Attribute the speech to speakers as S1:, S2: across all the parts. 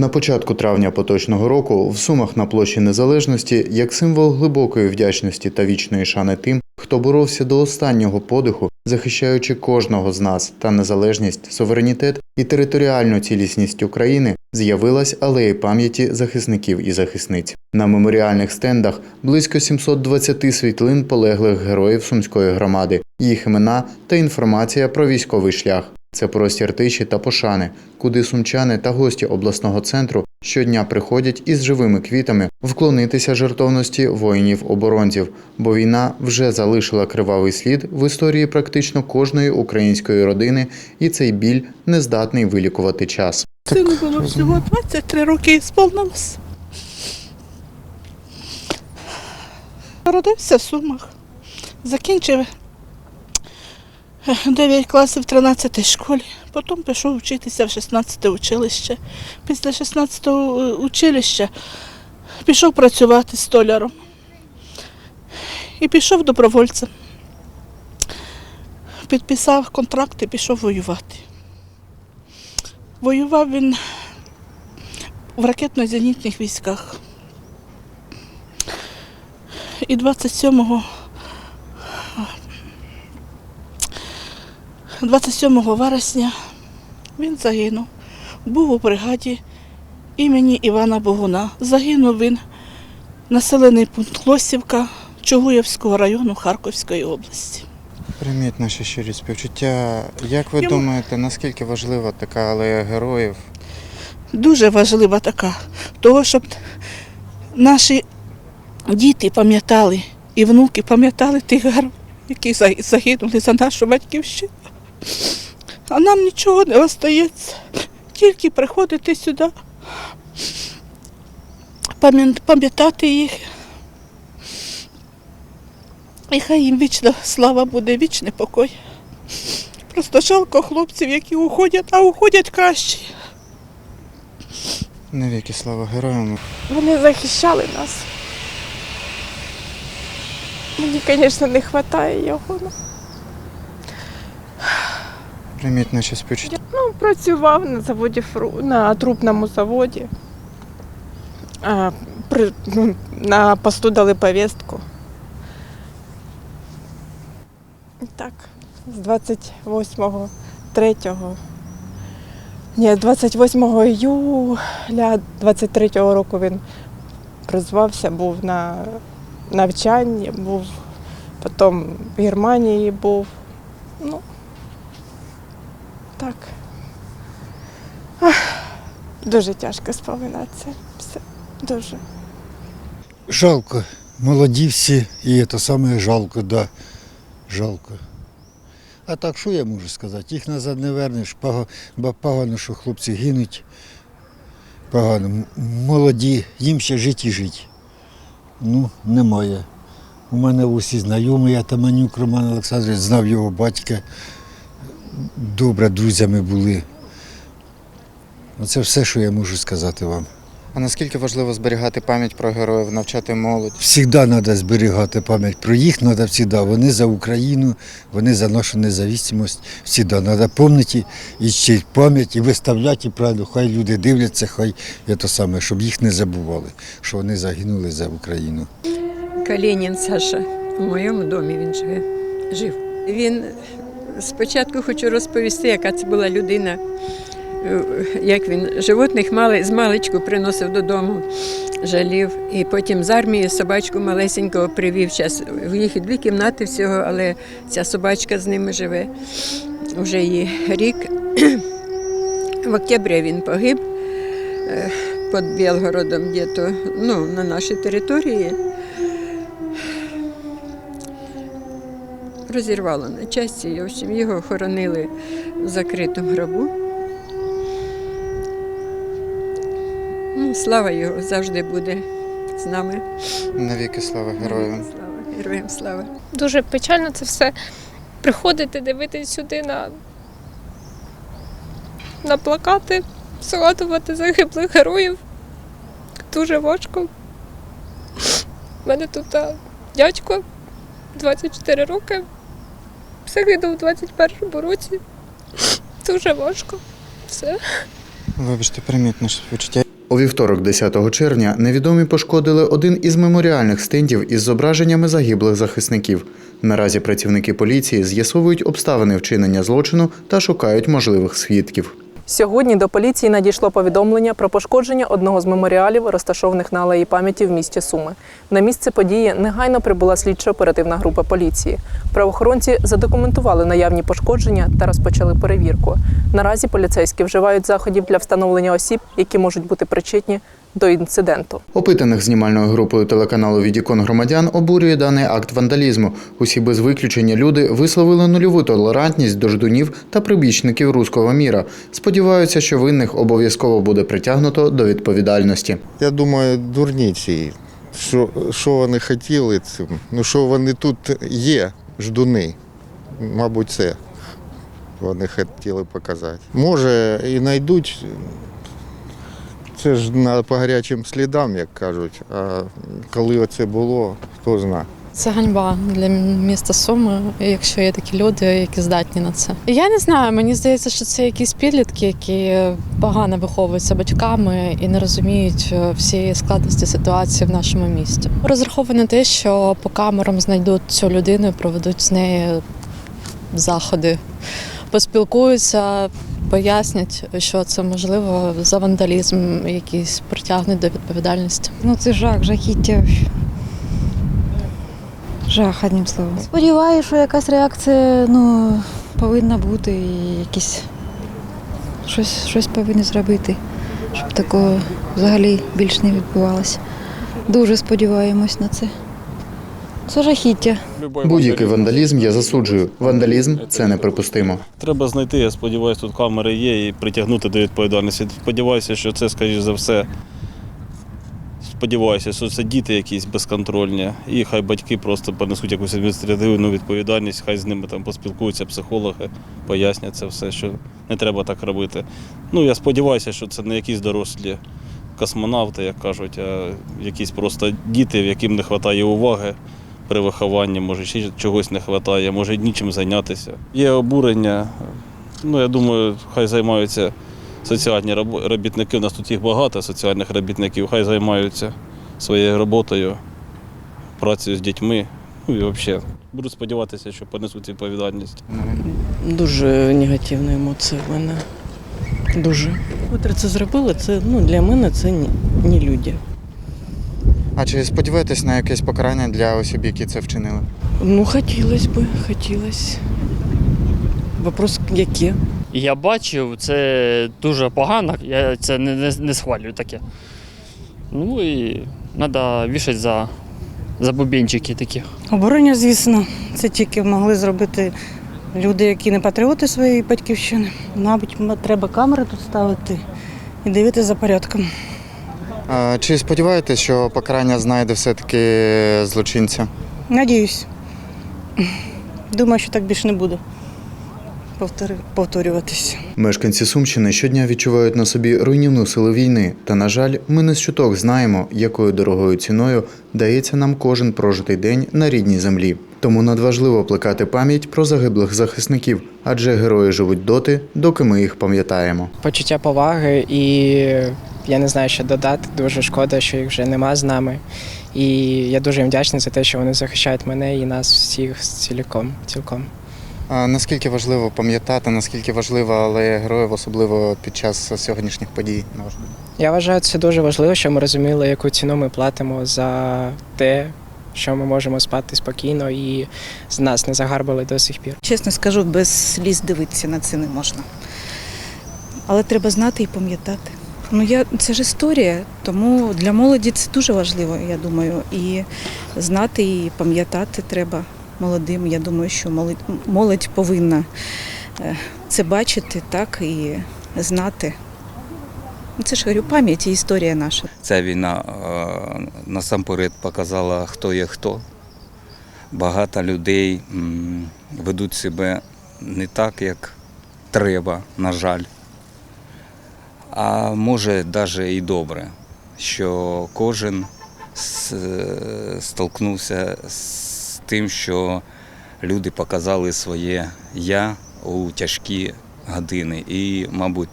S1: На початку травня поточного року в Сумах на площі Незалежності як символ глибокої вдячності та вічної шани тим, хто боровся до останнього подиху, захищаючи кожного з нас та незалежність, суверенітет і територіальну цілісність України, з'явилась алея пам'яті захисників і захисниць. На меморіальних стендах близько 720 світлин полеглих героїв сумської громади, їх імена та інформація про військовий шлях. Це простір тиші та пошани, куди сумчани та гості обласного центру щодня приходять із живими квітами вклонитися жертовності воїнів-оборонців, бо війна вже залишила кривавий слід в історії практично кожної української родини, і цей біль не здатний вилікувати час.
S2: Сину було всього 23 роки і сповнилось. Родився в Сумах. Закінчив 9 класів в 13 школі. Потім пішов вчитися в 16 училище. Після 16 училища пішов працювати столяром. І пішов добровольцем. Підписав контракт і пішов воювати. Воював він в ракетно-зенітних військах. І 27 27 вересня він загинув. Був у бригаді імені Івана Богуна. Загинув він населений пункт Лосівка Чугуєвського району Харківської області.
S1: Прийміть наші щирі співчуття. Як ви
S2: Йому-
S1: думаєте, наскільки важлива така алея героїв?
S2: дуже важлива така, того, щоб наші діти пам'ятали і внуки пам'ятали тих героїв, які загинули за нашу батьківщину. А нам нічого не остається, тільки приходити сюди, пам'ятати їх. І хай їм вічна слава буде, вічний покой. Просто жалко хлопців, які уходять, а уходять краще.
S1: Навіки слава героям.
S3: Вони захищали нас. Мені, звісно, не вистачає його.
S1: Прийміть наші співчуття.
S3: Ну, працював на заводі на трупному заводі. А, при, ну, на посту дали повістку. Так, з 28 3-го. ні, з 28 іюля 23-го року він призвався, був на навчанні, був, потім в Германії був. Ну, так. Ах, дуже тяжко споминати це все. Дуже.
S4: Жалко. Молоді всі, і це саме жалко, да. Жалко. А так, що я можу сказати? Їх назад не вернеш. Погано, що хлопці гинуть. Погано. Молоді, їм ще жити і жити. Ну, немає. У мене усі знайомі, я Таманюк Роман Олександрович, знав його батька. Добре друзями були. Оце все, що я можу сказати вам.
S1: А наскільки важливо зберігати пам'ять про героїв, навчати молодь?
S4: Всігда треба зберігати пам'ять про їх, треба завжди. Вони за Україну, вони за нашу незалежність. Всігда треба пам'ятати і ще пам'ять, і виставляти, і правильно, хай люди дивляться, хай є то саме, щоб їх не забували, що вони загинули за Україну.
S5: Калінін Саша. У моєму домі він живе. Жив. Він спочатку хочу розповісти, яка це була людина, е, як він животних мали, з маличку приносив додому, жалів. І потім з армії собачку малесенького привів. Час в їх дві кімнати всього, але ця собачка з ними живе. Уже їй рік. В октябрі він погиб е, під Білгородом, где-то, ну, на нашій території. Розірвало на часті. І, в общем, його хоронили в закритому гробу. Ну, слава його завжди буде з нами.
S1: Навіки слава героям.
S5: Слава, героям слава.
S6: Дуже печально це все приходити, дивитись сюди на, на плакати, згадувати загиблих героїв. Дуже важко. У мене тут дядько 24 роки, загинув у 21-му році. Дуже важко. Все.
S1: Вибачте, примітне відчуття. У вівторок, 10 червня, невідомі пошкодили один із меморіальних стендів із зображеннями загиблих захисників. Наразі працівники поліції з'ясовують обставини вчинення злочину та шукають можливих свідків.
S6: Сьогодні до поліції надійшло повідомлення про пошкодження одного з меморіалів, розташованих на алеї пам'яті в місті Суми. На місце події негайно прибула слідчо-оперативна група поліції. Правоохоронці задокументували наявні пошкодження та розпочали перевірку. Наразі поліцейські вживають заходів для встановлення осіб, які можуть бути причетні до інциденту.
S1: Опитаних знімальною групою телеканалу Відікон громадян обурює даний акт вандалізму. Усі без виключення люди висловили нульову толерантність до ждунів та прибічників руського міра. Сподіваються, що винних обов'язково буде притягнуто до відповідальності.
S7: Я думаю, дурниці. Що, що вони хотіли цим? Ну що вони тут є, ждуни. Мабуть, це вони хотіли показати. Може, і знайдуть. Це ж на, по гарячим слідам, як кажуть. А коли оце було, хто знає.
S8: Це ганьба для міста Суми, якщо є такі люди, які здатні на це. Я не знаю, мені здається, що це якісь підлітки, які погано виховуються батьками і не розуміють е, всієї складності ситуації в нашому місті. Розраховано те, що по камерам знайдуть цю людину, проведуть з нею заходи, поспілкуються, пояснять, що це можливо за вандалізм, якийсь притягнуть до відповідальності.
S9: Ну це жах, жахіття. Жах, одним словом. Сподіваюся, що якась реакція ну, повинна бути і якісь щось, щось повинні зробити, щоб такого взагалі більш не відбувалося. Дуже сподіваємось на це. Це жахіття.
S1: Будь-який вандалізм я засуджую. Вандалізм це неприпустимо.
S10: Треба знайти, я сподіваюся, тут камери є і притягнути до відповідальності. Сподіваюся, що це, скоріш за все, сподіваюся, що це діти якісь безконтрольні, і хай батьки просто понесуть якусь адміністративну відповідальність, хай з ними там поспілкуються психологи, пояснять це все, що не треба так робити. Ну, я сподіваюся, що це не якісь дорослі космонавти, як кажуть, а якісь просто діти, в яким не вистачає уваги при вихованні, може ще чогось не вистачає, може нічим зайнятися. Є обурення. Ну, я думаю, хай займаються соціальні робітники. У нас тут їх багато, соціальних робітників, хай займаються своєю роботою, працею з дітьми. Ну і взагалі. Буду сподіватися, що понесуть відповідальність.
S11: Дуже негативні емоції в мене. Дуже. Котре це зробили, це ну, для мене це не, люди.
S1: А чи сподіваєтесь на якесь покарання для осіб, які це вчинили?
S11: Ну, хотілося б, хотілося. Вопрос яке?
S12: Я бачив, це дуже погано, я це не, не, не схвалюю таке. Ну і треба вішати за, за бубенчики такі.
S9: Обурення, звісно, це тільки могли зробити люди, які не патріоти своєї батьківщини. Мабуть, треба камери тут ставити і дивитися за порядком.
S1: Чи сподіваєтесь, що покарання знайде все-таки злочинця?
S9: Надіюсь. Думаю, що так більше не буде повтори- повторюватись.
S1: Мешканці Сумщини щодня відчувають на собі руйнівну силу війни. Та, на жаль, ми не з чуток знаємо, якою дорогою ціною дається нам кожен прожитий день на рідній землі. Тому надважливо плекати пам'ять про загиблих захисників, адже герої живуть доти, доки ми їх пам'ятаємо.
S11: Почуття поваги і я не знаю, що додати. Дуже шкода, що їх вже нема з нами. І я дуже їм вдячний за те, що вони захищають мене і нас всіх цілком. цілком.
S1: Наскільки важливо пам'ятати, наскільки важливо, але героїв, особливо під час сьогоднішніх подій, на ваш думку?
S11: Я вважаю, це дуже важливо, що ми розуміли, яку ціну ми платимо за те, що ми можемо спати спокійно і з нас не загарбали до сих пір.
S13: Чесно скажу, без сліз дивитися на це не можна. Але треба знати і пам'ятати. Ну, я, це ж історія, тому для молоді це дуже важливо, я думаю. І знати і пам'ятати треба молодим. Я думаю, що молодь, молодь повинна е, це бачити так і знати. Ну, Це ж говорю, пам'ять і історія наша.
S14: Ця війна е, насамперед показала, хто є хто. Багато людей ведуть себе не так, як треба, на жаль. А може навіть і добре, що кожен столкнувся з тим, що люди показали своє я у тяжкі години. І, мабуть,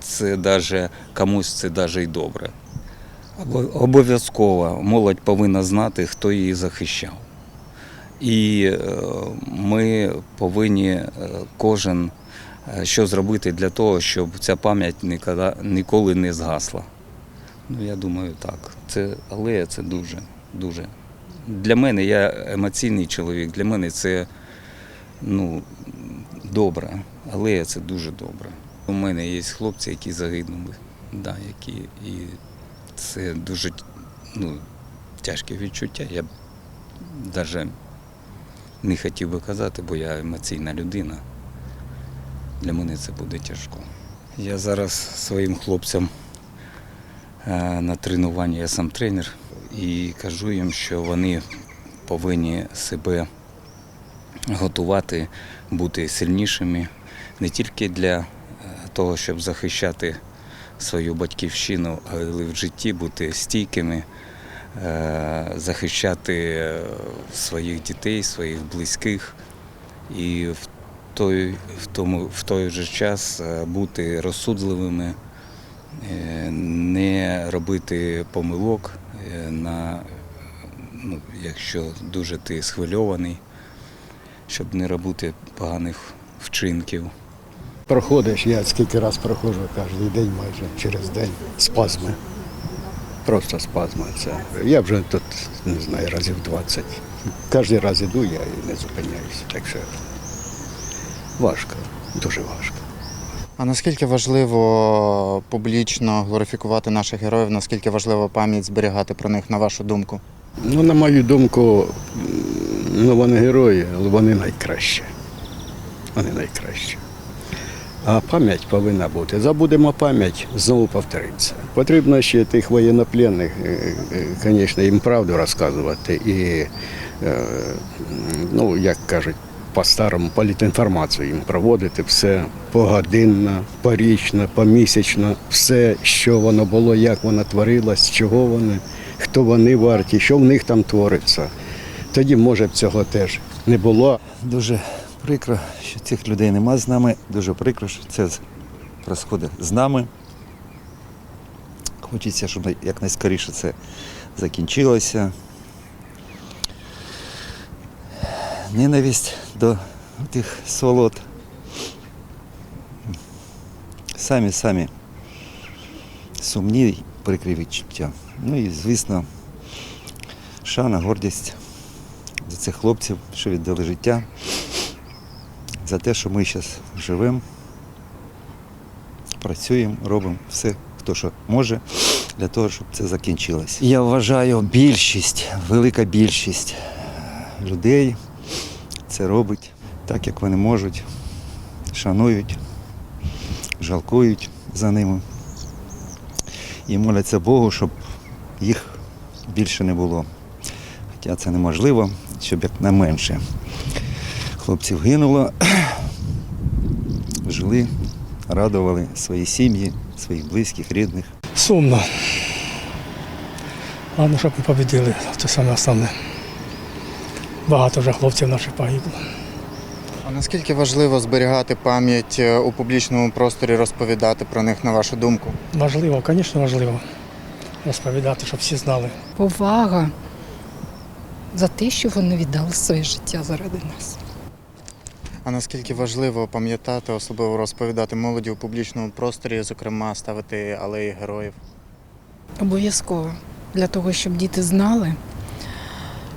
S14: це даже, комусь це даже й добре. Обов'язково молодь повинна знати, хто її захищав. І е, ми повинні е, кожен е, що зробити для того, щоб ця пам'ять ніколи, не згасла. Ну, я думаю, так. Це, але це дуже, дуже. Для мене я емоційний чоловік, для мене це ну, добре, але це дуже добре. У мене є хлопці, які загинули, да, які, і це дуже ну, тяжке відчуття. Я навіть не хотів би казати, бо я емоційна людина. Для мене це буде тяжко. Я зараз своїм хлопцям е, на тренуванні, я сам тренер, і кажу їм, що вони повинні себе готувати, бути сильнішими не тільки для е, того, щоб захищати свою батьківщину, але в житті бути стійкими, е, захищати е, своїх дітей, своїх близьких і в той, в тому, в той же час бути розсудливими, не робити помилок, на, ну, якщо дуже ти схвильований, щоб не робити поганих вчинків.
S15: Проходиш, я скільки раз проходжу кожен день майже через день спазми. Просто спазми. Це. Я вже тут, не знаю, разів 20. Кожен раз іду, я і не зупиняюся. Так що важко, дуже важко.
S1: А наскільки важливо публічно глорифікувати наших героїв, наскільки важливо пам'ять зберігати про них, на вашу думку?
S15: Ну, на мою думку, ну вони герої, але вони найкращі. Вони найкращі. А пам'ять повинна бути. Забудемо пам'ять, знову повториться. Потрібно ще тих воєннопленних, е, е, звісно, їм правду розказувати і, е, ну, як кажуть, по-старому політінформацію їм проводити все погодинно, порічно, помісячно, все, що воно було, як воно творилось, чого вони, хто вони варті, що в них там твориться. Тоді, може, б цього теж не було.
S16: Дуже прикро, що цих людей нема з нами. Дуже прикро, що це происходить з нами. Хочеться, щоб якнайскоріше це закінчилося. Ненависть до тих сволот. Самі самі сумні прикрі відчуття. Ну і, звісно, шана, гордість за цих хлопців, що віддали життя, за те, що ми зараз живемо, працюємо, робимо все, хто що може, для того, щоб це закінчилось. Я вважаю, більшість, велика більшість людей це робить так, як вони можуть, шанують, жалкують за ними і моляться Богу, щоб їх більше не було. Хоча це неможливо, щоб як найменше хлопців гинуло, жили, радували свої сім'ї, своїх близьких, рідних.
S17: Сумно. Головне, щоб ми побідили, це саме основне. Багато вже хлопців наших погибло.
S1: А наскільки важливо зберігати пам'ять е, у публічному просторі, розповідати про них, на вашу думку?
S17: Важливо, звісно, важливо розповідати, щоб всі знали.
S11: повага за те, що вони віддали своє життя заради нас.
S1: А наскільки важливо пам'ятати, особливо розповідати молоді у публічному просторі, зокрема ставити алеї героїв?
S11: Обов'язково для того, щоб діти знали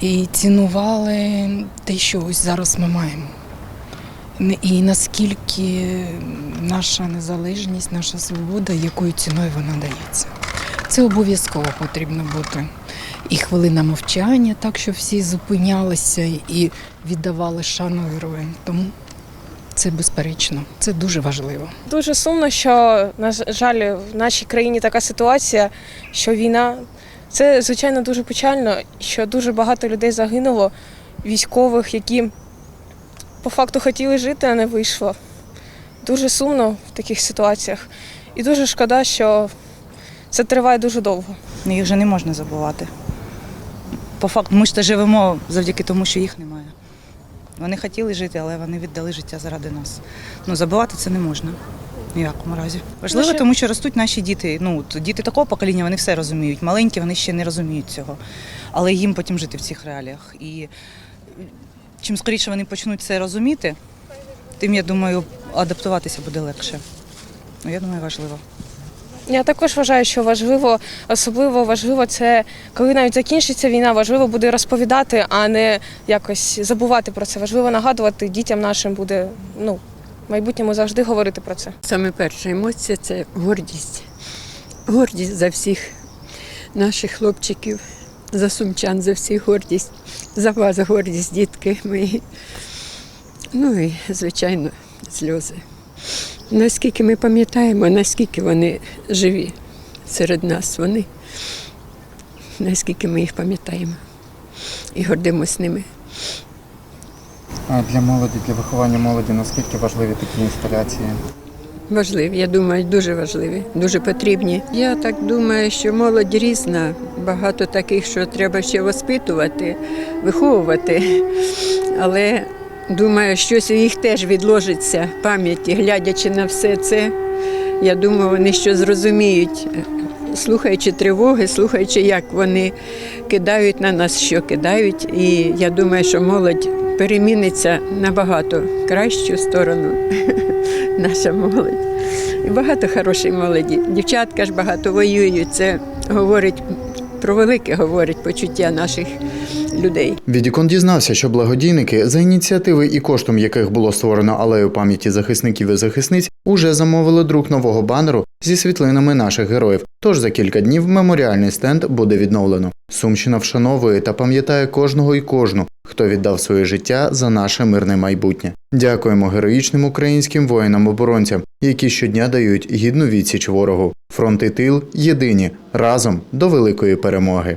S11: і цінували те, що ось зараз ми маємо. І наскільки наша незалежність, наша свобода, якою ціною вона дається. Це обов'язково потрібно бути. І хвилина мовчання, так щоб всі зупинялися і віддавали шану героям. Тому це безперечно, це дуже важливо.
S6: Дуже сумно, що, на жаль, в нашій країні така ситуація, що війна. Це, звичайно, дуже печально, що дуже багато людей загинуло, військових, які по факту хотіли жити, а не вийшло. Дуже сумно в таких ситуаціях. І дуже шкода, що це триває дуже довго.
S13: Їх вже не можна забувати. По факту, ми ж та живемо завдяки тому, що їх немає. Вони хотіли жити, але вони віддали життя заради нас. Ну, забувати це не можна. Ні в якому разі. Важливо, тому що ростуть наші діти. Ну, діти такого покоління, вони все розуміють. Маленькі, вони ще не розуміють цього. Але їм потім жити в цих реаліях. І чим скоріше вони почнуть це розуміти, тим, я думаю, адаптуватися буде легше. Ну, я думаю, важливо.
S6: Я також вважаю, що важливо, особливо важливо це, коли навіть закінчиться війна, важливо буде розповідати, а не якось забувати про це. Важливо нагадувати дітям нашим буде ну, майбутньому завжди говорити про це.
S5: Саме перша емоція це гордість. Гордість за всіх наших хлопчиків, за сумчан, за всіх гордість, за вас гордість, дітки мої. Ну і, звичайно, сльози. Наскільки ми пам'ятаємо, наскільки вони живі серед нас, вони, наскільки ми їх пам'ятаємо і гордимося ними.
S18: Для молоді, для виховання молоді, наскільки важливі такі інсталяції?
S5: Важливі, я думаю, дуже важливі, дуже потрібні. Я так думаю, що молодь різна, багато таких, що треба ще воспитувати, виховувати. Але думаю, щось у їх теж відложиться в пам'яті, глядячи на все це. Я думаю, вони що зрозуміють, слухаючи тривоги, слухаючи, як вони кидають на нас, що кидають. І я думаю, що молодь переміниться набагато кращу сторону. Наша молодь. І багато хорошої молоді. Дівчатка ж багато воюють. Це говорить про велике говорить почуття наших людей.
S1: Відікон дізнався, що благодійники, за ініціативи і коштом яких було створено алею пам'яті захисників і захисниць, уже замовили друк нового банеру зі світлинами наших героїв. Тож за кілька днів меморіальний стенд буде відновлено. Сумщина вшановує та пам'ятає кожного і кожну, хто віддав своє життя за наше мирне майбутнє. Дякуємо героїчним українським воїнам-оборонцям, які щодня дають гідну відсіч ворогу. Фронт і тил єдині разом до великої перемоги.